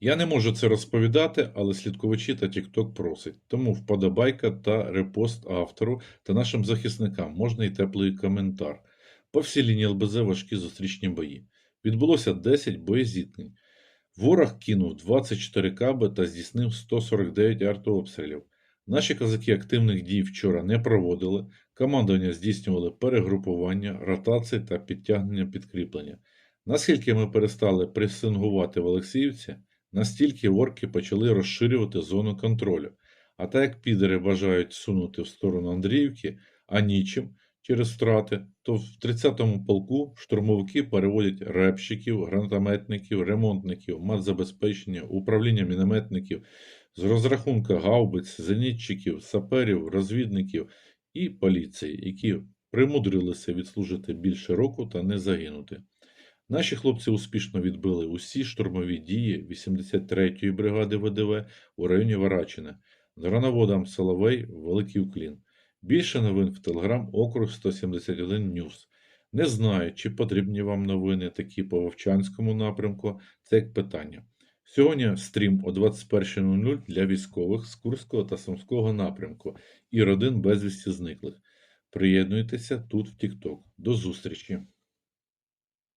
Я не можу це розповідати, але слідкувачі та TikTok просить. Тому вподобайка та репост автору та нашим захисникам можна і теплий коментар. По всій лінії ЛБЗ важкі зустрічні бої. Відбулося 10 боєзіткнень. Ворог кинув 24 каби та здійснив 149 артообстрілів. Наші козаки активних дій вчора не проводили, командування здійснювали перегрупування, ротації та підтягнення підкріплення. Наскільки ми перестали пресингувати в Олексіївці, настільки орки почали розширювати зону контролю. А так як підери бажають сунути в сторону Андріївки, а нічим через втрати, то в 30-му полку штурмовики переводять репщиків, гранатометників, ремонтників, матзабезпечення, управління мінометників з розрахунка гаубиць, зенітчиків, саперів, розвідників і поліції, які примудрилися відслужити більше року та не загинути. Наші хлопці успішно відбили усі штурмові дії 83-ї бригади ВДВ у районі Варачина. Грановодам Соловей Великий Уклін. Більше новин в Телеграм Округ 171 Ньюс. Не знаю, чи потрібні вам новини такі по Вовчанському напрямку. Це як питання. Сьогодні стрім о 21.00 для військових з Курського та Сумського напрямку і родин безвісті зниклих. Приєднуйтеся тут в TikTok. До зустрічі!